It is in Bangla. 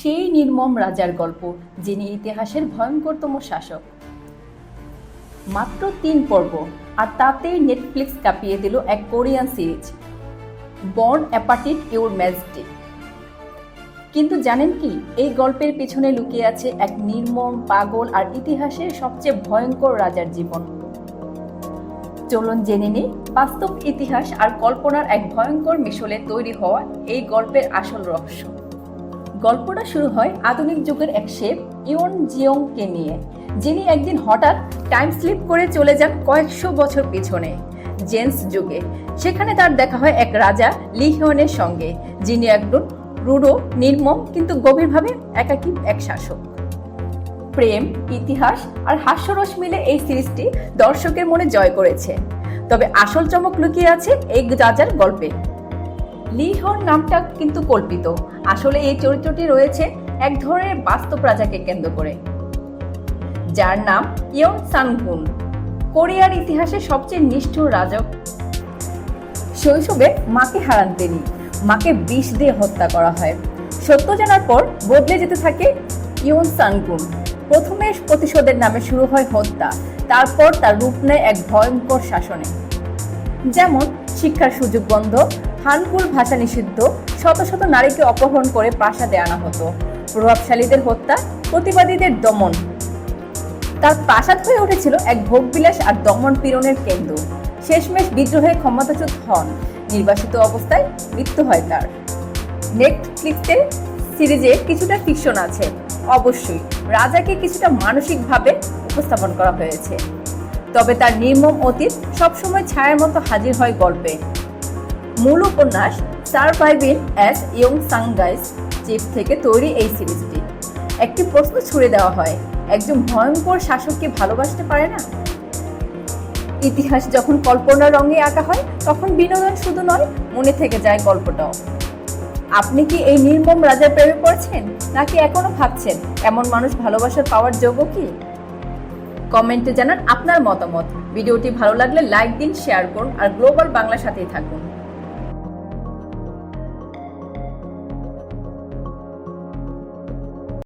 সেই নির্মম রাজার গল্প, যিনি ইতিহাসের ভয়ঙ্করতম শাসক। মাত্র তিন পর্ব, আর তাতেই নেটফ্লিক্স কাঁপিয়ে দিল এক Korean series bon appetit your majesty কিন্তু জানেন কি, এই গল্পের পিছনে লুকিয়ে আছে এক নির্মম, পাগল আর ইতিহাসের সবচেয়ে ভয়ঙ্কর রাজার জীবন। চলুন জেনে নিই, বাস্তব ইতিহাস আর কল্পনার এক ভয়ঙ্কর মিশলে তৈরি হওয়া এই গল্পের আসল রহস্য। গল্পটা শুরু হয় আধুনিক যুগের এক শেফ ইয়ন জিয়ংকে নিয়ে, যিনি একদিন হঠাৎ টাইম স্লিপ করে চলে যান কয়েকশো বছর পিছনে, জেন্স যুগে। সেখানে তার দেখা হয় এক রাজা লি হিয়নের সঙ্গে, যিনি একজন রুডো, নির্মম, কিন্তু গভীরভাবে একাকী এক শাসক। প্রেম, ইতিহাস আর হাস্যরস মিলে এই সিরিজটি দর্শকের মনে জয় করেছে। তবে আসল চমক লুকিয়ে আছে এই রাজার গল্পে। লিহন নামটা কিন্তু কল্পিত। আসলে এই চরিত্রটি রয়েছে এক ধরনের বাস্তব রাজাকে কেন্দ্র করে। যার নাম ইয়ং সানগুন কোরিয়ার ইতিহাসে সবচেয়ে নিষ্ঠুর রাজক শৈশবে মাকে হারান তিনি। মাকে বিষ দিয়ে হত্যা করা হয়। সত্য জানার পর বদলে যেতে থাকে ইয়ন সানগুন প্রথমে প্রতিশোধের নামে শুরু হয় হত্যা। তারপর তার রূপ নেয় এক ভয়ঙ্কর শাসনে। যেমন শিক্ষার সুযোগ বন্ধ, হানকুল ভাষা নিষিদ্ধ, শত শত নারীকে অপহরণ করে প্রাসাদে আনা হতো। প্রভাবশালীদের হত্যা, প্রতিবাদীদের দমন। তার প্রাসাদ হয়ে উঠেছিল এক ভোগবিলাস আর দমন পীড়নের কেন্দ্র। শেষমেশ বিদ্রোহে ক্ষমতাচ্যুত হন। নির্বাসিত অবস্থায় মৃত্যু হয় তার। নেটফ্লিক্সে সিরিজে কিছুটা ফিকশন আছে। অবশ্যই, রাজাকে কিছুটা মানসিকভাবে উপস্থাপন করা হয়েছে। তবে তার নির্মম অতীত সবসময় ছায়ার মতো হাজির হয় গল্পে। মূল উপন্যাস সারভাইভিং অ্যাজ ইয়ং সাংগাইস চিফ থেকে তৈরি এই সিরিজটি। একটি প্রশ্ন ছুড়ে দেওয়া হয়, একজন ভয়ঙ্কর শাসককে ভালোবাসতে পারে না? ইতিহাস যখন কল্পনার রঙে আঁকা হয়, তখন বিনোদন শুধু নয়, মনে থেকে যায় গল্পটাও। আপনি কি এই নির্মম রাজার প্রেমে পড়ছেন, নাকি এখনও ভাবছেন, এমন মানুষ ভালোবাসার পাওয়ার যোগ্য কি? কমেন্টে জানান আপনার মতামত। ভিডিওটি ভালো লাগলে লাইক দিন, শেয়ার করুন, আর গ্লোবাল বাংলার সাথেই থাকুন।